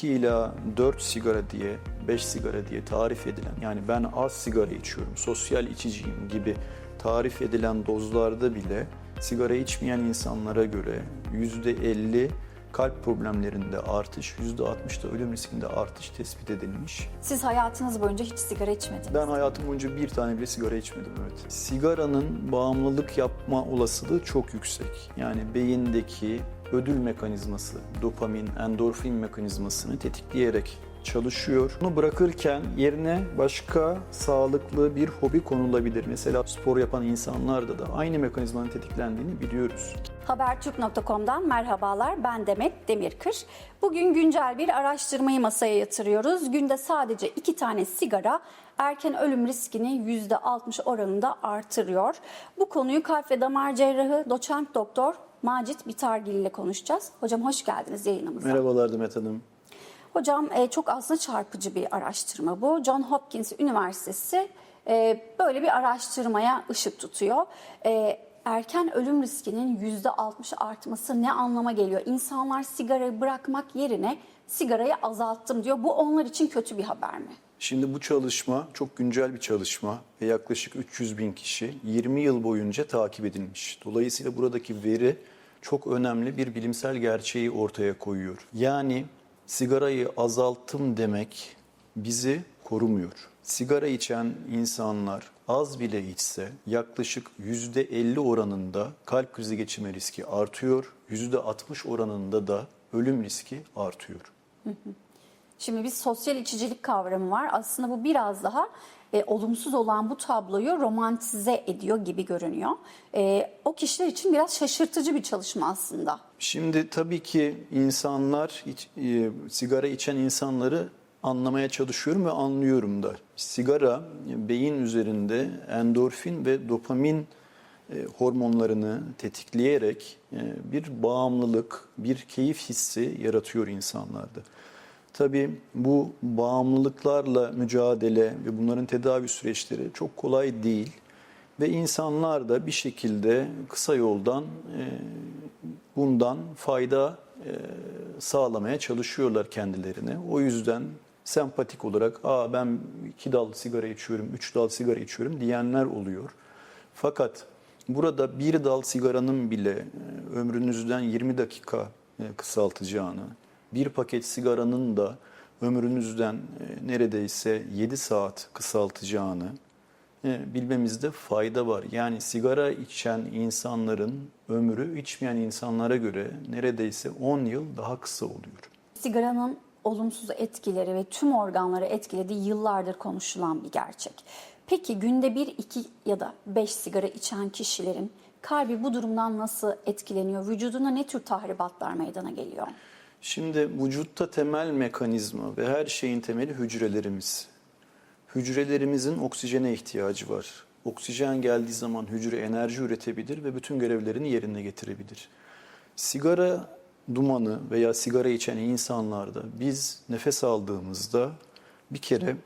2 ila 4 sigara diye, 5 sigara diye tarif edilen yani ben az sigara içiyorum, sosyal içiciyim gibi tarif edilen dozlarda bile sigara içmeyen insanlara göre %50 kalp problemlerinde artış, %60 da ölüm riskinde artış tespit edilmiş. Siz hayatınız boyunca hiç sigara içmediniz. Ben hayatım boyunca bir tane bile sigara içmedim evet. Sigaranın bağımlılık yapma olasılığı çok yüksek. Yani beyindeki ödül mekanizması, dopamin, endorfin mekanizmasını tetikleyerek çalışıyor. Bunu bırakırken yerine başka sağlıklı bir hobi konulabilir. Mesela spor yapan insanlarda da aynı mekanizmanın tetiklendiğini biliyoruz. Habertürk.com'dan merhabalar. Ben Demet Demirkır. Bugün güncel bir araştırmayı masaya yatırıyoruz. Günde sadece iki tane sigara erken ölüm riskini %60 oranında artırıyor. Bu konuyu kalp ve damar cerrahı doçent doktor Macit Bitargil ile konuşacağız. Hocam hoş geldiniz yayınımıza. Merhabalar Demet Hanım. Hocam e, çok aslında çarpıcı bir araştırma bu. John Hopkins Üniversitesi e, böyle bir araştırmaya ışık tutuyor. E, erken ölüm riskinin %60 artması ne anlama geliyor? İnsanlar sigarayı bırakmak yerine sigarayı azalttım diyor. Bu onlar için kötü bir haber mi? Şimdi bu çalışma çok güncel bir çalışma ve yaklaşık 300 bin kişi 20 yıl boyunca takip edilmiş. Dolayısıyla buradaki veri çok önemli bir bilimsel gerçeği ortaya koyuyor. Yani sigarayı azalttım demek bizi korumuyor. Sigara içen insanlar az bile içse yaklaşık %50 oranında kalp krizi geçirme riski artıyor, %60 oranında da ölüm riski artıyor. Şimdi bir sosyal içicilik kavramı var. Aslında bu biraz daha e, olumsuz olan bu tabloyu romantize ediyor gibi görünüyor. E, o kişiler için biraz şaşırtıcı bir çalışma aslında. Şimdi tabii ki insanlar, iç- e, sigara içen insanları anlamaya çalışıyorum ve anlıyorum da. Sigara beyin üzerinde endorfin ve dopamin e, hormonlarını tetikleyerek e, bir bağımlılık, bir keyif hissi yaratıyor insanlarda. Tabii bu bağımlılıklarla mücadele ve bunların tedavi süreçleri çok kolay değil. Ve insanlar da bir şekilde kısa yoldan e, bundan fayda e, sağlamaya çalışıyorlar kendilerine. O yüzden sempatik olarak Aa ben iki dal sigara içiyorum, üç dal sigara içiyorum diyenler oluyor. Fakat burada bir dal sigaranın bile e, ömrünüzden 20 dakika kısaltacağını, bir paket sigaranın da ömrünüzden e, neredeyse 7 saat kısaltacağını e, bilmemizde fayda var. Yani sigara içen insanların ömrü içmeyen insanlara göre neredeyse 10 yıl daha kısa oluyor. Sigaranın olumsuz etkileri ve tüm organları etkilediği yıllardır konuşulan bir gerçek. Peki günde bir, iki ya da beş sigara içen kişilerin kalbi bu durumdan nasıl etkileniyor? Vücuduna ne tür tahribatlar meydana geliyor? Şimdi vücutta temel mekanizma ve her şeyin temeli hücrelerimiz. Hücrelerimizin oksijene ihtiyacı var. Oksijen geldiği zaman hücre enerji üretebilir ve bütün görevlerini yerine getirebilir. Sigara dumanı veya sigara içen insanlarda biz nefes aldığımızda bir kere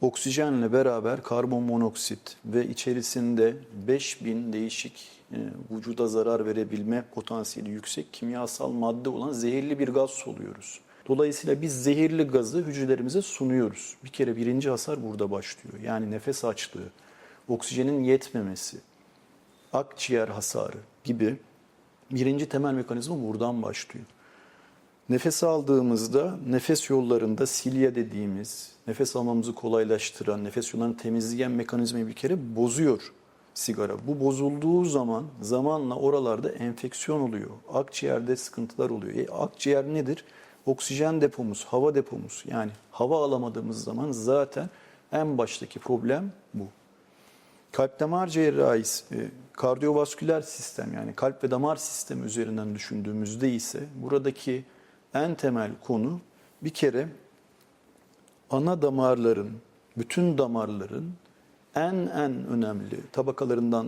oksijenle beraber karbon monoksit ve içerisinde 5000 değişik e, vücuda zarar verebilme potansiyeli yüksek kimyasal madde olan zehirli bir gaz soluyoruz. Dolayısıyla biz zehirli gazı hücrelerimize sunuyoruz. Bir kere birinci hasar burada başlıyor. Yani nefes açlığı, oksijenin yetmemesi, akciğer hasarı gibi birinci temel mekanizma buradan başlıyor. Nefes aldığımızda nefes yollarında silya dediğimiz nefes almamızı kolaylaştıran, nefes yollarını temizleyen mekanizmayı bir kere bozuyor sigara. Bu bozulduğu zaman zamanla oralarda enfeksiyon oluyor. Akciğerde sıkıntılar oluyor. E, akciğer nedir? Oksijen depomuz, hava depomuz. Yani hava alamadığımız zaman zaten en baştaki problem bu. Kalp damar cerrahisi, e, kardiyovasküler sistem yani kalp ve damar sistemi üzerinden düşündüğümüzde ise buradaki en temel konu bir kere ana damarların, bütün damarların en en önemli tabakalarından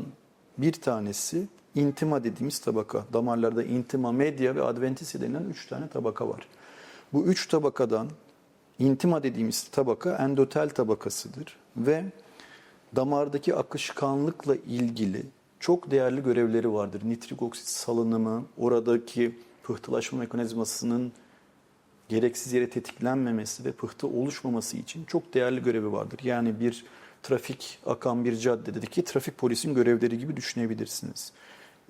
bir tanesi intima dediğimiz tabaka. Damarlarda intima, media ve adventisi denilen üç tane tabaka var. Bu üç tabakadan intima dediğimiz tabaka endotel tabakasıdır ve damardaki akışkanlıkla ilgili çok değerli görevleri vardır. Nitrik oksit salınımı, oradaki pıhtılaşma mekanizmasının gereksiz yere tetiklenmemesi ve pıhtı oluşmaması için çok değerli görevi vardır. Yani bir trafik akan bir caddedeki trafik polisin görevleri gibi düşünebilirsiniz.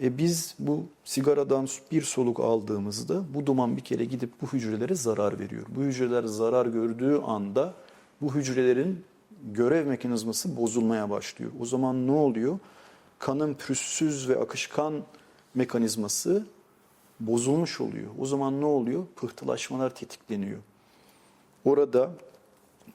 E biz bu sigaradan bir soluk aldığımızda bu duman bir kere gidip bu hücrelere zarar veriyor. Bu hücreler zarar gördüğü anda bu hücrelerin görev mekanizması bozulmaya başlıyor. O zaman ne oluyor? Kanın pürüzsüz ve akışkan mekanizması bozulmuş oluyor. O zaman ne oluyor? Pıhtılaşmalar tetikleniyor. Orada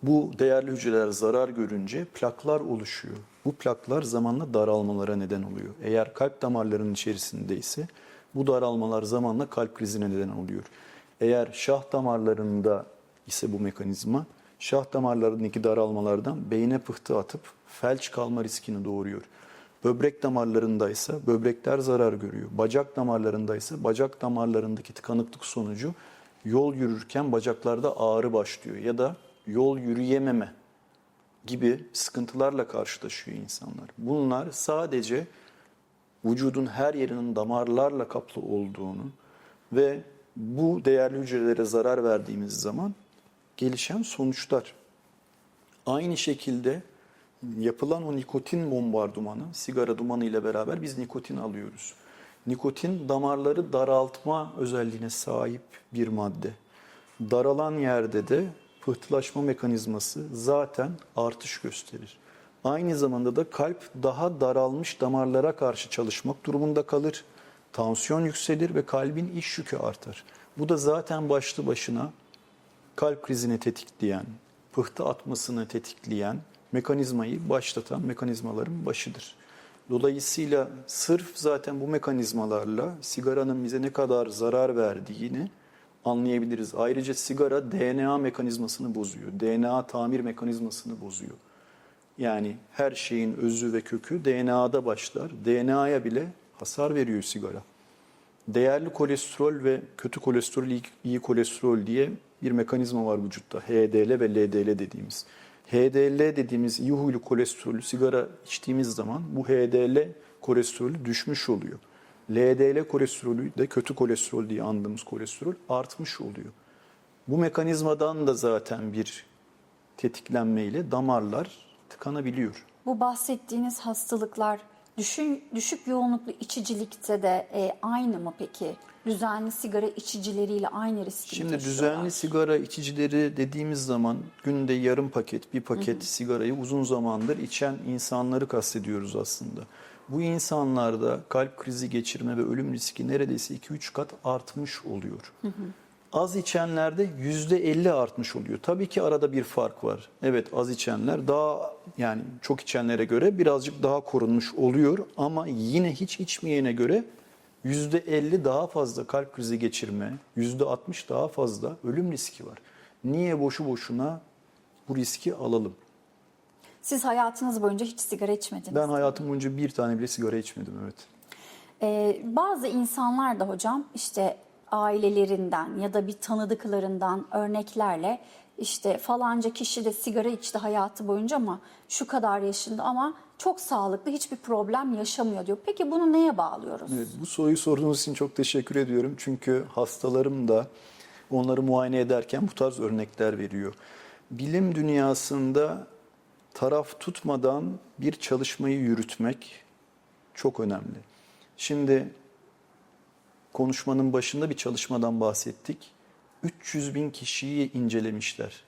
bu değerli hücreler zarar görünce plaklar oluşuyor. Bu plaklar zamanla daralmalara neden oluyor. Eğer kalp damarlarının içerisindeyse bu daralmalar zamanla kalp krizine neden oluyor. Eğer şah damarlarında ise bu mekanizma şah damarlarındaki daralmalardan beyne pıhtı atıp felç kalma riskini doğuruyor. Böbrek damarlarındaysa böbrekler zarar görüyor. Bacak damarlarındaysa bacak damarlarındaki tıkanıklık sonucu yol yürürken bacaklarda ağrı başlıyor ya da yol yürüyememe gibi sıkıntılarla karşılaşıyor insanlar. Bunlar sadece vücudun her yerinin damarlarla kaplı olduğunu ve bu değerli hücrelere zarar verdiğimiz zaman gelişen sonuçlar. Aynı şekilde yapılan o nikotin bombardımanı, sigara dumanı ile beraber biz nikotin alıyoruz. Nikotin damarları daraltma özelliğine sahip bir madde. Daralan yerde de pıhtılaşma mekanizması zaten artış gösterir. Aynı zamanda da kalp daha daralmış damarlara karşı çalışmak durumunda kalır. Tansiyon yükselir ve kalbin iş yükü artar. Bu da zaten başlı başına kalp krizini tetikleyen, pıhtı atmasını tetikleyen mekanizmayı başlatan mekanizmaların başıdır. Dolayısıyla sırf zaten bu mekanizmalarla sigaranın bize ne kadar zarar verdiğini anlayabiliriz. Ayrıca sigara DNA mekanizmasını bozuyor. DNA tamir mekanizmasını bozuyor. Yani her şeyin özü ve kökü DNA'da başlar. DNA'ya bile hasar veriyor sigara. Değerli kolesterol ve kötü kolesterol, iyi- kolesterol diye bir mekanizma var vücutta. HDL ve LDL dediğimiz. HDL dediğimiz iyi huylu kolesterolü sigara içtiğimiz zaman bu HDL kolesterolü düşmüş oluyor. LDL kolesterolü de kötü kolesterol diye andığımız kolesterol artmış oluyor. Bu mekanizmadan da zaten bir tetiklenmeyle damarlar tıkanabiliyor. Bu bahsettiğiniz hastalıklar düşün, düşük yoğunluklu içicilikte de e, aynı mı peki? Düzenli sigara içicileriyle aynı riski Şimdi düzenli sigara içicileri dediğimiz zaman günde yarım paket, bir paket sigarayı uzun zamandır içen insanları kastediyoruz aslında. Bu insanlarda kalp krizi geçirme ve ölüm riski neredeyse 2-3 kat artmış oluyor. Az içenlerde %50 artmış oluyor. Tabii ki arada bir fark var. Evet az içenler daha yani çok içenlere göre birazcık daha korunmuş oluyor ama yine hiç içmeyene göre %50 daha fazla kalp krizi geçirme, %60 daha fazla ölüm riski var. Niye boşu boşuna bu riski alalım? Siz hayatınız boyunca hiç sigara içmediniz. Ben hayatım boyunca bir tane bile sigara içmedim evet. Ee, bazı insanlar da hocam işte ailelerinden ya da bir tanıdıklarından örneklerle işte falanca kişi de sigara içti hayatı boyunca ama şu kadar yaşında ama çok sağlıklı hiçbir problem yaşamıyor diyor. Peki bunu neye bağlıyoruz? Evet, bu soruyu sorduğunuz için çok teşekkür ediyorum. Çünkü hastalarım da onları muayene ederken bu tarz örnekler veriyor. Bilim dünyasında taraf tutmadan bir çalışmayı yürütmek çok önemli. Şimdi konuşmanın başında bir çalışmadan bahsettik. 300 bin kişiyi incelemişler.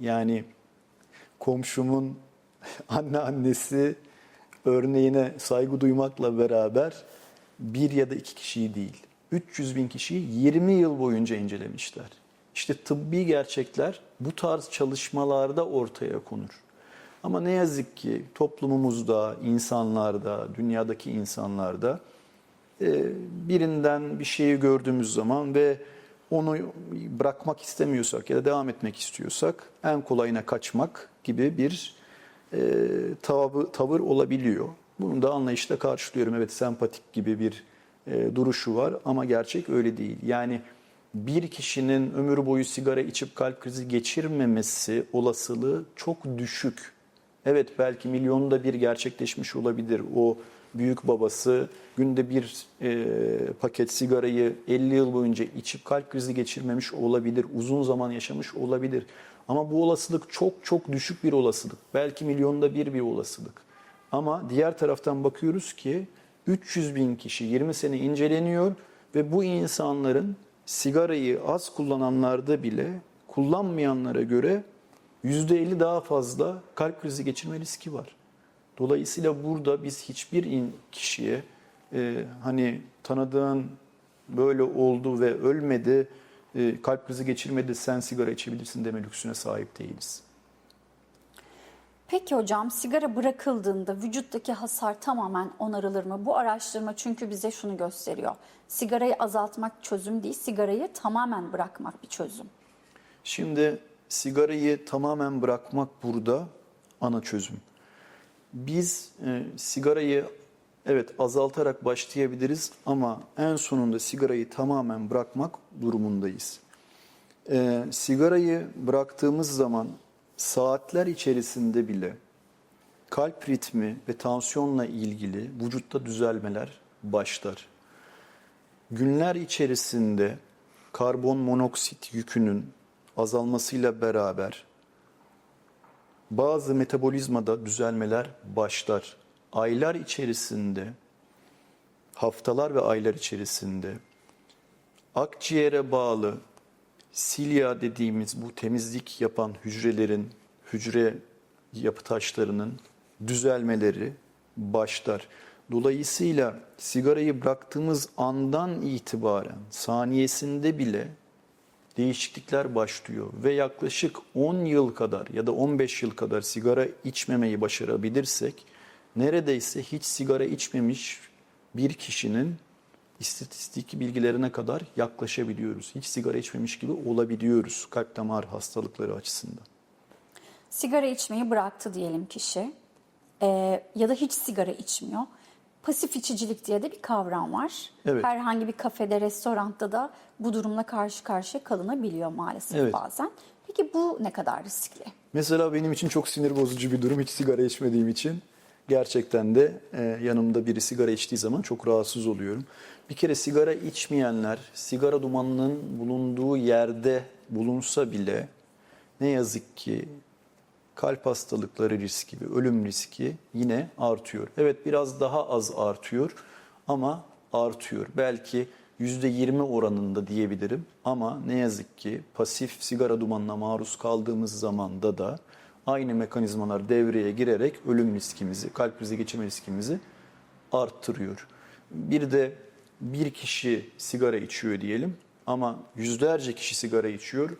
Yani komşumun anneannesi örneğine saygı duymakla beraber bir ya da iki kişiyi değil, 300 bin kişiyi 20 yıl boyunca incelemişler. İşte tıbbi gerçekler bu tarz çalışmalarda ortaya konur. Ama ne yazık ki toplumumuzda, insanlarda, dünyadaki insanlarda e, birinden bir şeyi gördüğümüz zaman ve onu bırakmak istemiyorsak ya da devam etmek istiyorsak en kolayına kaçmak gibi bir e, tavır, tavır olabiliyor. Bunu da anlayışla karşılıyorum. Evet sempatik gibi bir e, duruşu var ama gerçek öyle değil. Yani bir kişinin ömür boyu sigara içip kalp krizi geçirmemesi olasılığı çok düşük. Evet belki milyonda bir gerçekleşmiş olabilir. O büyük babası günde bir e, paket sigarayı 50 yıl boyunca içip kalp krizi geçirmemiş olabilir, uzun zaman yaşamış olabilir. Ama bu olasılık çok çok düşük bir olasılık. Belki milyonda bir bir olasılık. Ama diğer taraftan bakıyoruz ki 300 bin kişi 20 sene inceleniyor ve bu insanların sigarayı az kullananlarda bile kullanmayanlara göre %50 daha fazla kalp krizi geçirme riski var. Dolayısıyla burada biz hiçbir in- kişiye e, hani tanıdığın böyle oldu ve ölmedi, e, kalp krizi geçirmedi, sen sigara içebilirsin deme lüksüne sahip değiliz. Peki hocam sigara bırakıldığında vücuttaki hasar tamamen onarılır mı? Bu araştırma çünkü bize şunu gösteriyor. Sigarayı azaltmak çözüm değil, sigarayı tamamen bırakmak bir çözüm. Şimdi sigarayı tamamen bırakmak burada ana çözüm. Biz e, sigarayı evet azaltarak başlayabiliriz ama en sonunda sigarayı tamamen bırakmak durumundayız. E, sigarayı bıraktığımız zaman saatler içerisinde bile kalp ritmi ve tansiyonla ilgili vücutta düzelmeler başlar. Günler içerisinde karbon monoksit yükünün azalmasıyla beraber bazı metabolizmada düzelmeler başlar. Aylar içerisinde, haftalar ve aylar içerisinde akciğere bağlı silya dediğimiz bu temizlik yapan hücrelerin, hücre yapı taşlarının düzelmeleri başlar. Dolayısıyla sigarayı bıraktığımız andan itibaren saniyesinde bile değişiklikler başlıyor ve yaklaşık 10 yıl kadar ya da 15 yıl kadar sigara içmemeyi başarabilirsek neredeyse hiç sigara içmemiş bir kişinin istatistik bilgilerine kadar yaklaşabiliyoruz. Hiç sigara içmemiş gibi olabiliyoruz kalp damar hastalıkları açısından. Sigara içmeyi bıraktı diyelim kişi Ee, ya da hiç sigara içmiyor. Pasif içicilik diye de bir kavram var. Evet. Herhangi bir kafede, restoranda da bu durumla karşı karşıya kalınabiliyor maalesef Evet. bazen. Peki bu ne kadar riskli? Mesela benim için çok sinir bozucu bir durum hiç sigara içmediğim için. Gerçekten de e, yanımda biri sigara içtiği zaman çok rahatsız oluyorum. Bir kere sigara içmeyenler sigara dumanının bulunduğu yerde bulunsa bile ne yazık ki kalp hastalıkları riski ve ölüm riski yine artıyor. Evet biraz daha az artıyor ama artıyor. Belki %20 oranında diyebilirim ama ne yazık ki pasif sigara dumanına maruz kaldığımız zamanda da aynı mekanizmalar devreye girerek ölüm riskimizi, kalp krizi geçirme riskimizi arttırıyor. Bir de bir kişi sigara içiyor diyelim ama yüzlerce kişi sigara içiyor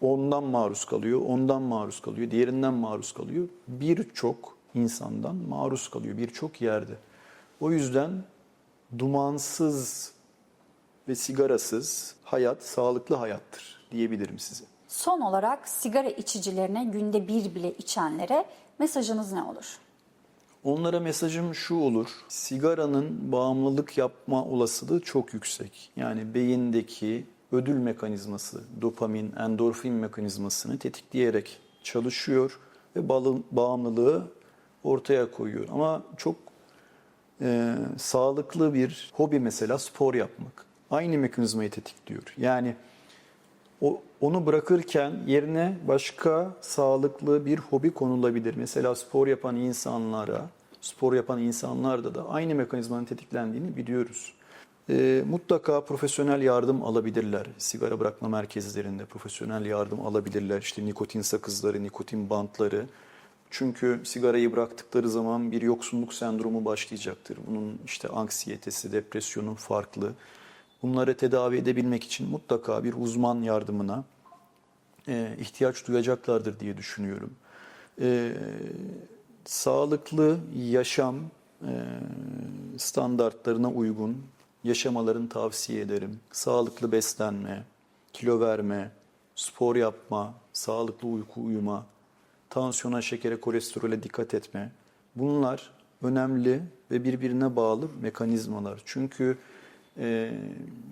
ondan maruz kalıyor, ondan maruz kalıyor, diğerinden maruz kalıyor. Birçok insandan maruz kalıyor birçok yerde. O yüzden dumansız ve sigarasız hayat sağlıklı hayattır diyebilirim size. Son olarak sigara içicilerine günde bir bile içenlere mesajınız ne olur? Onlara mesajım şu olur. Sigaranın bağımlılık yapma olasılığı çok yüksek. Yani beyindeki ödül mekanizması, dopamin, endorfin mekanizmasını tetikleyerek çalışıyor ve bağımlılığı ortaya koyuyor. Ama çok e, sağlıklı bir hobi mesela spor yapmak. Aynı mekanizmayı tetikliyor. Yani o, onu bırakırken yerine başka sağlıklı bir hobi konulabilir. Mesela spor yapan insanlara, spor yapan insanlarda da aynı mekanizmanın tetiklendiğini biliyoruz. Ee, mutlaka profesyonel yardım alabilirler. Sigara bırakma merkezlerinde profesyonel yardım alabilirler. İşte nikotin sakızları, nikotin bantları. Çünkü sigarayı bıraktıkları zaman bir yoksunluk sendromu başlayacaktır. Bunun işte anksiyetesi, depresyonu farklı. Bunları tedavi edebilmek için mutlaka bir uzman yardımına e, ihtiyaç duyacaklardır diye düşünüyorum. E, sağlıklı yaşam e, standartlarına uygun yaşamalarını tavsiye ederim. Sağlıklı beslenme, kilo verme, spor yapma, sağlıklı uyku uyuma, tansiyona, şekere, kolesterole dikkat etme. Bunlar önemli ve birbirine bağlı mekanizmalar. Çünkü e,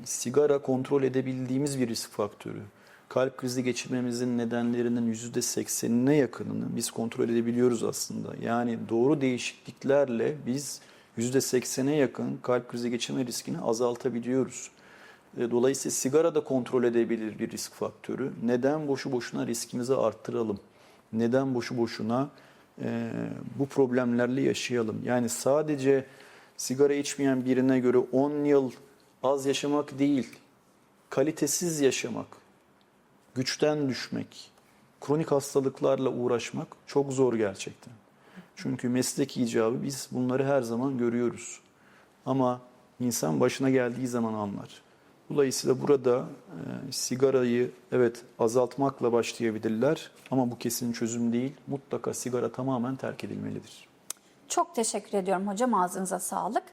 sigara kontrol edebildiğimiz bir risk faktörü. Kalp krizi geçirmemizin nedenlerinin %80'ine yakınını biz kontrol edebiliyoruz aslında. Yani doğru değişikliklerle biz %80'e yakın kalp krizi geçirme riskini azaltabiliyoruz. E, Dolayısıyla sigara da kontrol edebilir bir risk faktörü. Neden boşu boşuna riskimizi arttıralım? Neden boşu boşuna e, bu problemlerle yaşayalım? Yani sadece sigara içmeyen birine göre 10 yıl az yaşamak değil, kalitesiz yaşamak, güçten düşmek, kronik hastalıklarla uğraşmak çok zor gerçekten. Çünkü meslek icabı biz bunları her zaman görüyoruz. Ama insan başına geldiği zaman anlar. Dolayısıyla burada e, sigarayı evet azaltmakla başlayabilirler ama bu kesin çözüm değil. Mutlaka sigara tamamen terk edilmelidir. Çok teşekkür ediyorum hocam ağzınıza sağlık.